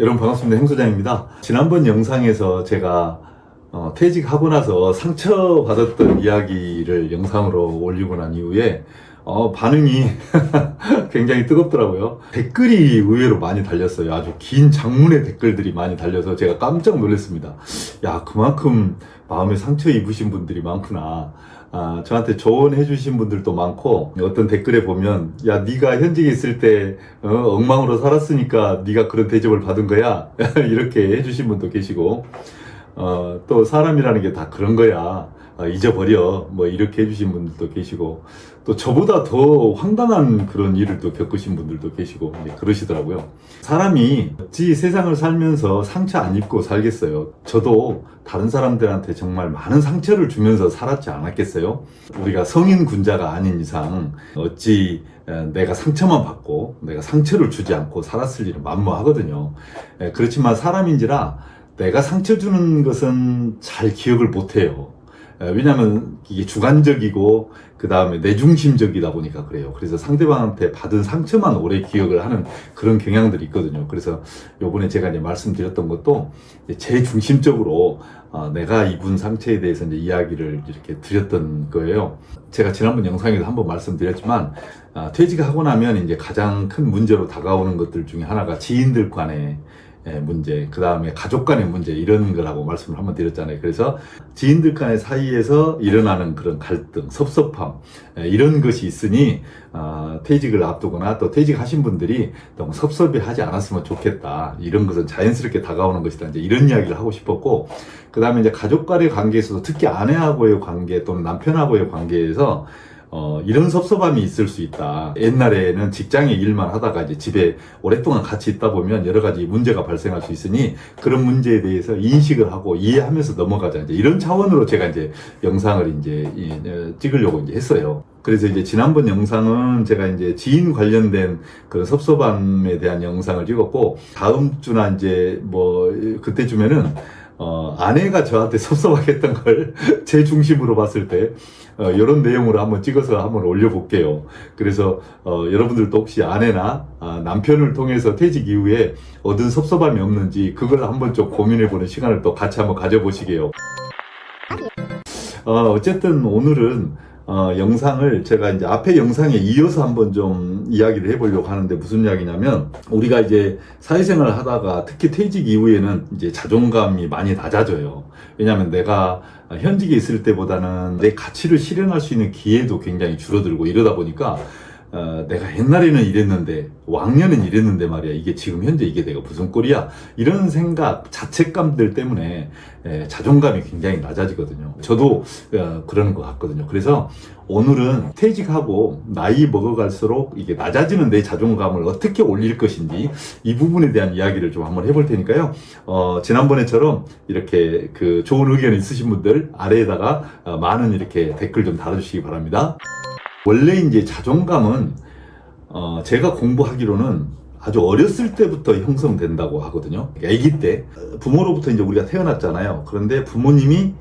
여러분 반갑습니다. 행소장입니다. 지난번 영상에서 제가 어, 퇴직하고 나서 상처받았던 이야기를 영상으로 올리고 난 이후에 어, 반응이 굉장히 뜨겁더라고요. 댓글이 의외로 많이 달렸어요. 아주 긴 장문의 댓글들이 많이 달려서 제가 깜짝 놀랐습니다. 야, 그만큼 마음에 상처 입으신 분들이 많구나. 아, 저한테 조언해 주신 분들도 많고 어떤 댓글에 보면 야 네가 현직에 있을 때 어, 엉망으로 살았으니까 네가 그런 대접을 받은 거야. 이렇게 해주신 분도 계시고 어, 또 사람이라는 게 다 그런 거야. 어, 잊어버려. 뭐 이렇게 해주신 분들도 계시고 또 저보다 더 황당한 그런 일을 또 겪으신 분들도 계시고 이제 그러시더라고요. 사람이 어찌 세상을 살면서 상처 안 입고 살겠어요? 저도 다른 사람들한테 정말 많은 상처를 주면서 살았지 않았겠어요? 우리가 성인 군자가 아닌 이상 어찌 에, 내가 상처만 받고 내가 상처를 주지 않고 살았을 일은 만무하거든요. 에, 그렇지만 사람인지라 내가 상처 주는 것은 잘 기억을 못해요. 에, 왜냐하면 이게 주관적이고 그 다음에 내중심적이다 보니까 그래요. 그래서 상대방한테 받은 상처만 오래 기억을 하는 그런 경향들이 있거든요. 그래서 요번에 제가 이제 말씀드렸던 것도 제 중심적으로 어, 내가 입은 상처에 대해서 이제 이야기를 이렇게 드렸던 거예요. 제가 지난번 영상에도 한번 말씀드렸지만 아, 퇴직하고 나면 이제 가장 큰 문제로 다가오는 것들 중에 하나가 지인들 예, 문제, 그 다음에 가족 간의 문제, 이런 거라고 말씀을 한번 드렸잖아요. 그래서 지인들 간의 사이에서 일어나는 그런 갈등, 섭섭함, 예, 이런 것이 있으니, 어, 퇴직을 앞두거나 또 퇴직하신 분들이 너무 섭섭해 하지 않았으면 좋겠다. 이런 것은 자연스럽게 다가오는 것이다. 이제 이런 이야기를 하고 싶었고, 그 다음에 이제 가족 간의 관계에서도 특히 아내하고의 관계 또는 남편하고의 관계에서 어, 이런 섭섭함이 있을 수 있다. 옛날에는 직장에 일만 하다가 이제 집에 오랫동안 같이 있다 보면 여러 가지 문제가 발생할 수 있으니 그런 문제에 대해서 인식을 하고 이해하면서 넘어가자. 이제 이런 차원으로 제가 이제 영상을 이제 이, 어, 찍으려고 이제 했어요. 그래서 이제 지난번 영상은 제가 이제 지인 관련된 그런 섭섭함에 대한 영상을 찍었고 다음 주나 이제 뭐 그때쯤에는 어, 아내가 저한테 섭섭하겠던 걸 제 중심으로 봤을 때 어, 이런 내용으로 한번 찍어서 한번 올려볼게요. 그래서 어, 여러분들도 혹시 아내나 아, 남편을 통해서 퇴직 이후에 얻은 섭섭함이 없는지 그걸 한번 좀 고민해보는 시간을 또 같이 한번 가져보시게요. 어, 어쨌든 오늘은 어, 영상을 제가 이제 앞에 영상에 이어서 한번 좀 이야기를 해보려고 하는데 무슨 이야기냐면 우리가 이제 사회생활을 하다가 특히 퇴직 이후에는 이제 자존감이 많이 낮아져요. 왜냐하면 내가 현직에 있을 때보다는 내 가치를 실현할 수 있는 기회도 굉장히 줄어들고 이러다 보니까 어, 내가 옛날에는 이랬는데 왕년은 이랬는데 말이야. 이게 지금 현재 이게 내가 무슨 꼴이야? 이런 생각 자책감들 때문에 에, 자존감이 굉장히 낮아지거든요. 저도 어, 그러는 것 같거든요. 그래서 오늘은 퇴직하고 나이 먹어갈수록 이게 낮아지는 내 자존감을 어떻게 올릴 것인지 이 부분에 대한 이야기를 좀 한번 해볼 테니까요. 어, 지난번에처럼 이렇게 그 좋은 의견 있으신 분들 아래에다가 어, 많은 이렇게 댓글 좀 달아주시기 바랍니다 원래 이제 자존감은 어 제가 공부하기로는 아주 어렸을 때부터 형성된다고 하거든요. 아기 때 부모로부터 이제 우리가 태어났잖아요. 그런데 부모님이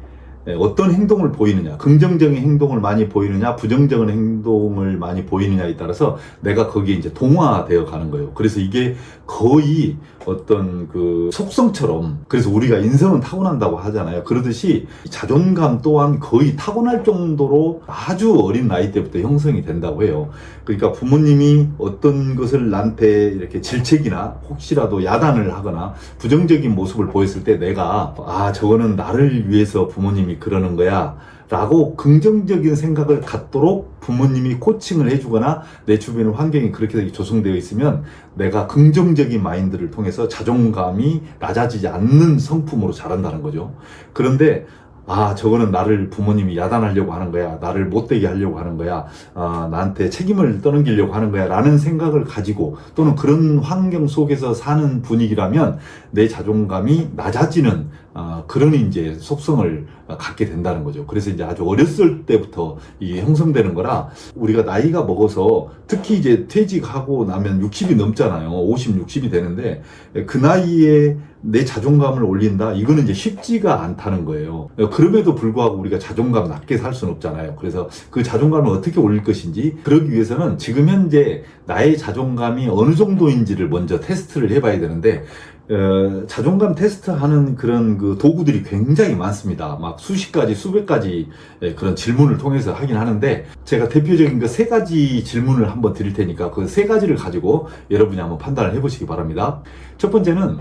어떤 행동을 보이느냐, 긍정적인 행동을 많이 보이느냐, 부정적인 행동을 많이 보이느냐에 따라서 내가 거기에 이제 동화되어 가는 거예요. 그래서 이게 거의 어떤 그 속성처럼, 그래서 우리가 인성은 타고난다고 하잖아요. 그러듯이 자존감 또한 거의 타고날 정도로 아주 어린 나이 때부터 형성이 된다고 해요. 그러니까 부모님이 어떤 것을 나한테 이렇게 질책이나 혹시라도 야단을 하거나 부정적인 모습을 보였을 때 내가 아, 저거는 나를 위해서 부모님이 그러는 거야. 라고 긍정적인 생각을 갖도록 부모님이 코칭을 해주거나 내 주변의 환경이 그렇게 조성되어 있으면 내가 긍정적인 마인드를 통해서 자존감이 낮아지지 않는 성품으로 자란다는 거죠. 그런데 아, 저거는 나를 부모님이 야단하려고 하는 거야. 나를 못되게 하려고 하는 거야. 아, 나한테 책임을 떠넘기려고 하는 거야. 라는 생각을 가지고 또는 그런 환경 속에서 사는 분위기라면 내 자존감이 낮아지는 아, 그런 이제 속성을 갖게 된다는 거죠. 그래서 이제 아주 어렸을 때부터 이게 형성되는 거라 우리가 나이가 먹어서 특히 이제 퇴직하고 나면 60이 넘잖아요. 50, 60이 되는데 그 나이에 내 자존감을 올린다? 이거는 이제 쉽지가 않다는 거예요. 그럼에도 불구하고 우리가 자존감 낮게 살 수는 없잖아요. 그래서 그 자존감을 어떻게 올릴 것인지 그러기 위해서는 지금 현재 나의 자존감이 어느 정도인지를 먼저 테스트를 해봐야 되는데 어, 자존감 테스트하는 그런 그 도구들이 굉장히 많습니다. 막 수십 가지, 수백 가지 예, 그런 질문을 통해서 하긴 하는데 제가 대표적인 그 세 가지 질문을 한번 드릴 테니까 그 세 가지를 가지고 여러분이 한번 판단을 해보시기 바랍니다. 첫 번째는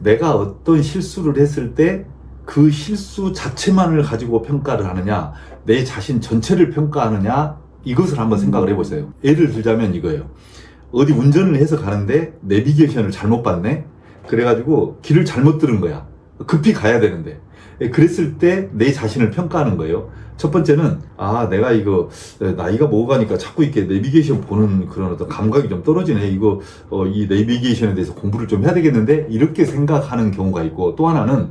내가 어떤 실수를 했을 때 그 실수 자체만을 가지고 평가를 하느냐, 내 자신 전체를 평가하느냐, 이것을 한번 생각을 해보세요. 예를 들자면 이거예요. 어디 운전을 해서 가는데 내비게이션을 잘못 봤네? 그래가지고 길을 잘못 들은 거야. 급히 가야 되는데. 예, 그랬을 때 내 자신을 평가하는 거예요. 첫 번째는, 아, 내가 이거, 에, 나이가 먹어가니까 자꾸 이렇게 내비게이션 보는 그런 어떤 감각이 좀 떨어지네. 이거, 어, 이 내비게이션에 대해서 공부를 좀 해야 되겠는데? 이렇게 생각하는 경우가 있고, 또 하나는,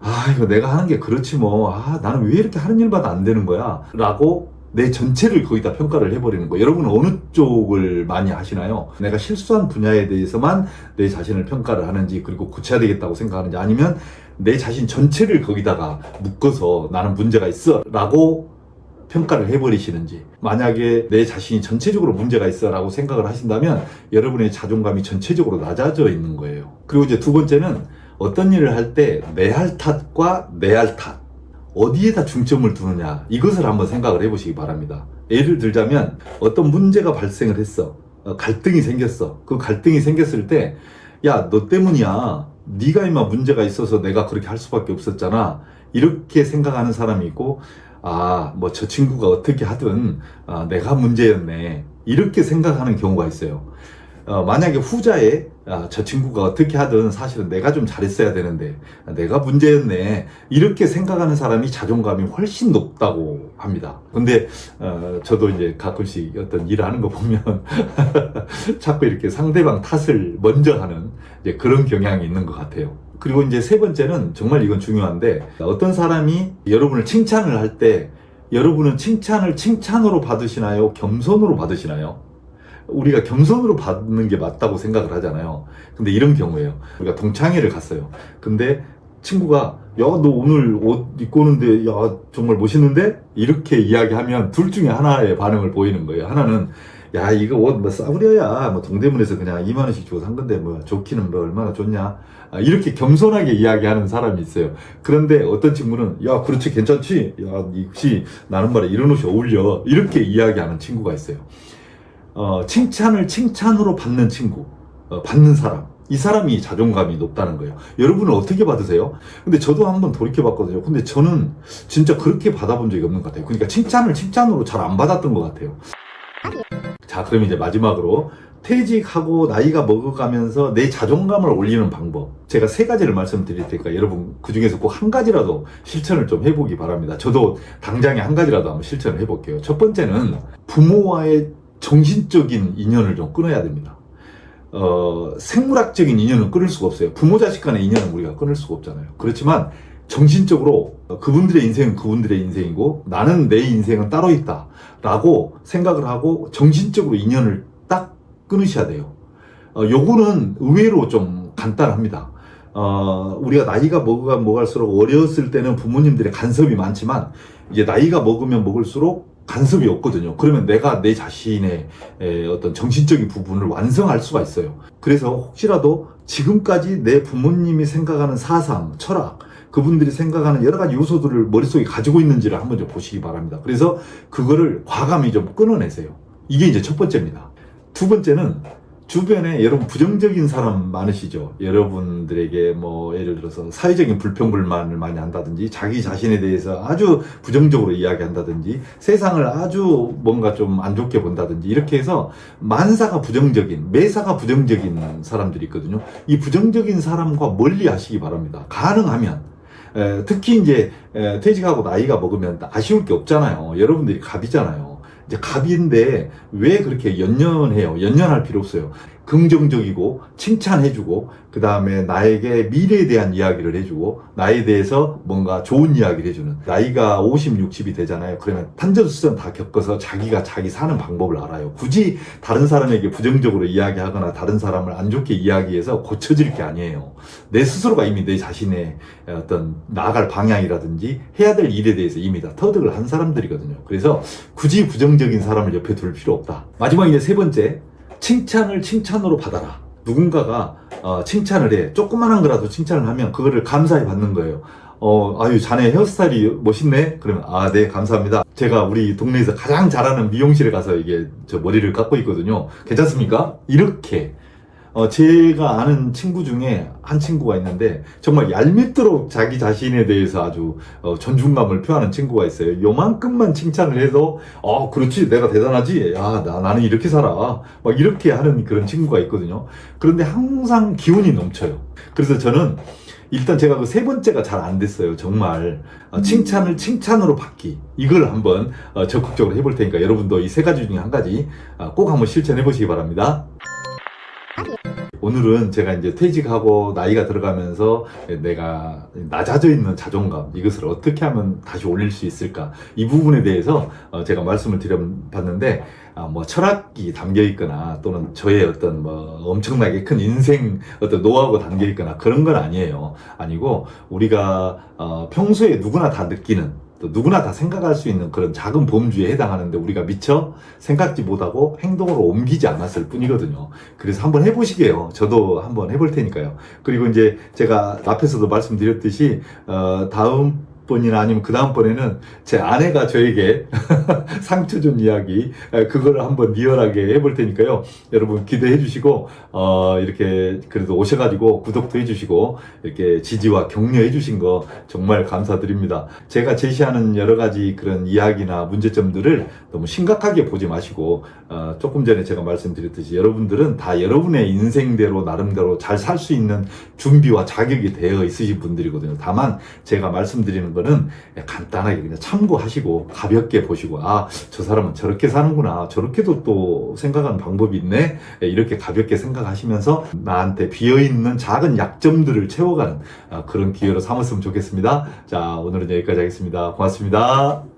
아, 이거 내가 하는 게 그렇지 뭐. 아, 나는 왜 이렇게 하는 일마다 안 되는 거야? 라고 내 전체를 거기다 평가를 해버리는 거예요. 여러분은 어느 쪽을 많이 하시나요? 내가 실수한 분야에 대해서만 내 자신을 평가를 하는지, 그리고 고쳐야 되겠다고 생각하는지, 아니면 내 자신 전체를 거기다가 묶어서 나는 문제가 있어. 라고 평가를 해버리시는지. 만약에 내 자신이 전체적으로 문제가 있어. 라고 생각을 하신다면 여러분의 자존감이 전체적으로 낮아져 있는 거예요. 그리고 이제 두 번째는 어떤 일을 할 때 내 할 탓과 내 할 탓. 어디에다 중점을 두느냐. 이것을 한번 생각을 해보시기 바랍니다. 예를 들자면 어떤 문제가 발생을 했어. 어, 갈등이 생겼어. 그 갈등이 생겼을 때, 야, 너 때문이야. 네가 이마 문제가 있어서 내가 그렇게 할 수밖에 없었잖아. 이렇게 생각하는 사람이 있고, 아, 뭐 저 친구가 어떻게 하든 아, 내가 문제였네. 이렇게 생각하는 경우가 있어요. 어, 만약에 후자에 아, 저 친구가 어떻게 하든 사실은 내가 좀 잘했어야 되는데 아, 내가 문제였네 이렇게 생각하는 사람이 자존감이 훨씬 높다고 합니다. 근데 어, 저도 이제 가끔씩 어떤 일을 하는 거 보면 자꾸 이렇게 상대방 탓을 먼저 하는 이제 그런 경향이 있는 것 같아요. 그리고 이제 세 번째는 정말 이건 중요한데 어떤 사람이 여러분을 칭찬을 할 때 여러분은 칭찬을 칭찬으로 받으시나요? 겸손으로 받으시나요? 우리가 겸손으로 받는 게 맞다고 생각을 하잖아요. 근데 이런 경우에요. 우리가 동창회를 갔어요. 근데 친구가 야 너 오늘 옷 입고 오는데 야 정말 멋있는데 이렇게 이야기하면 둘 중에 하나의 반응을 보이는 거예요. 하나는 야 이거 옷 뭐 싸구려야 뭐 동대문에서 그냥 2만 원씩 주고 산 건데 뭐 좋기는 뭐 얼마나 좋냐 아, 이렇게 겸손하게 이야기하는 사람이 있어요. 그런데 어떤 친구는 야 그렇지 괜찮지 야 역시 나는 말에 이런 옷이 어울려 이렇게 이야기하는 친구가 있어요. 어, 칭찬을 칭찬으로 받는 친구, 어, 받는 사람. 이 사람이 자존감이 높다는 거예요. 여러분은 어떻게 받으세요? 근데 저도 한번 돌이켜 봤거든요. 근데 저는 진짜 그렇게 받아본 적이 없는 것 같아요. 그러니까 칭찬을 칭찬으로 잘 안 받았던 것 같아요. 자, 그럼 이제 마지막으로 퇴직하고 나이가 먹어가면서 내 자존감을 올리는 방법. 제가 세 가지를 말씀드릴 테니까 여러분 그 중에서 꼭 한 가지라도 실천을 좀 해보기 바랍니다. 저도 당장에 한 가지라도 한번 실천을 해볼게요. 첫 번째는 부모와의 정신적인 인연을 좀 끊어야 됩니다. 어, 생물학적인 인연은 끊을 수가 없어요. 부모 자식 간의 인연은 우리가 끊을 수가 없잖아요. 그렇지만 정신적으로 그분들의 인생은 그분들의 인생이고 나는 내 인생은 따로 있다. 라고 생각을 하고 정신적으로 인연을 딱 끊으셔야 돼요. 어, 요거는 의외로 좀 간단합니다. 어, 우리가 나이가 먹어가 먹을수록 어렸을 때는 부모님들의 간섭이 많지만 이제 나이가 먹으면 먹을수록 간섭이 없거든요. 그러면 내가 내 자신의 에, 어떤 정신적인 부분을 완성할 수가 있어요. 그래서 혹시라도 지금까지 내 부모님이 생각하는 사상, 철학, 그분들이 생각하는 여러 가지 요소들을 머릿속에 가지고 있는지를 한번 좀 보시기 바랍니다. 그래서 그거를 과감히 좀 끊어내세요. 이게 이제 첫 번째입니다. 두 번째는 주변에 여러분 부정적인 사람 많으시죠? 여러분들에게 뭐 예를 들어서 사회적인 불평불만을 많이 한다든지 자기 자신에 대해서 아주 부정적으로 이야기한다든지 세상을 아주 뭔가 좀 안 좋게 본다든지 이렇게 해서 만사가 부정적인 매사가 부정적인 사람들이 있거든요. 이 부정적인 사람과 멀리 하시기 바랍니다. 가능하면 에, 특히 이제 에, 퇴직하고 나이가 먹으면 아쉬울 게 없잖아요. 여러분들이 갑이잖아요. 이제 갑인데 왜 그렇게 연연해요? 연연할 필요 없어요. 긍정적이고 칭찬해주고 그 다음에 나에게 미래에 대한 이야기를 해주고 나에 대해서 뭔가 좋은 이야기를 해주는 나이가 50, 60이 되잖아요. 그러면 탄전수전 다 겪어서 자기가 자기 사는 방법을 알아요. 굳이 다른 사람에게 부정적으로 이야기하거나 다른 사람을 안 좋게 이야기해서 고쳐질 게 아니에요. 내 스스로가 이미 내 자신의 어떤 나아갈 방향이라든지 해야 될 일에 대해서 이미 다 터득을 한 사람들이거든요. 그래서 굳이 부정적인 사람을 옆에 둘 필요 없다. 마지막 이제 세 번째 칭찬을 칭찬으로 받아라. 누군가가 어, 칭찬을 해 조그만한 거라도 칭찬을 하면 그거를 감사히 받는 거예요. 어, 아유, 자네 헤어스타일이 멋있네? 그러면, 아, 네, 감사합니다. 제가 우리 동네에서 가장 잘하는 미용실에 가서 이게 저 머리를 깎고 있거든요. 괜찮습니까? 이렇게. 어, 제가 아는 친구 중에 한 친구가 있는데, 정말 얄밉도록 자기 자신에 대해서 아주 어, 존중감을 표하는 친구가 있어요. 요만큼만 칭찬을 해도, 어, 그렇지, 내가 대단하지. 야, 나, 나는 이렇게 살아. 막 이렇게 하는 그런 친구가 있거든요. 그런데 항상 기운이 넘쳐요. 그래서 저는 일단 제가 그 세 번째가 잘 안 됐어요. 정말 어, 칭찬을 칭찬으로 받기 이걸 한번 어, 적극적으로 해볼 테니까 여러분도 이 세 가지 중에 한 가지 어, 꼭 한번 실천해 보시기 바랍니다. 오늘은 제가 이제 퇴직하고 나이가 들어가면서 내가 낮아져 있는 자존감 이것을 어떻게 하면 다시 올릴 수 있을까 이 부분에 대해서 어, 제가 말씀을 드려봤는데 아, 뭐 철학이 담겨 있거나 또는 저의 어떤 뭐 엄청나게 큰 인생 어떤 노하우가 담겨 있거나 그런 건 아니에요. 아니고 우리가 어, 평소에 누구나 다 느끼는 또 누구나 다 생각할 수 있는 그런 작은 범주에 해당하는데 우리가 미처 생각지 못하고 행동으로 옮기지 않았을 뿐이거든요. 그래서 한번 해보시게요. 저도 한번 해볼 테니까요. 그리고 이제 제가 앞에서도 말씀드렸듯이 어, 다음 번이나 아니면 그 다음번에는 제 아내가 저에게 상처 준 이야기 에, 그거를 한번 리얼하게 해볼 테니까요. 여러분 기대해 주시고 어 이렇게 그래도 오셔가지고 구독도 해 주시고 이렇게 지지와 격려해 주신 거 정말 감사드립니다. 제가 제시하는 여러 가지 그런 이야기나 문제점들을 너무 심각하게 보지 마시고 어, 조금 전에 제가 말씀드렸듯이 여러분들은 다 여러분의 인생대로 나름대로 잘 살 수 있는 준비와 자격이 되어 있으신 분들이거든요. 다만 제가 말씀드리는 거는 간단하게 그냥 참고하시고 가볍게 보시고 아 저 사람은 저렇게 사는구나 저렇게도 또 생각하는 방법이 있네 예, 이렇게 가볍게 생각하시면서 나한테 비어있는 작은 약점들을 채워가는 아, 그런 기회로 삼았으면 좋겠습니다. 자 오늘은 여기까지 하겠습니다. 고맙습니다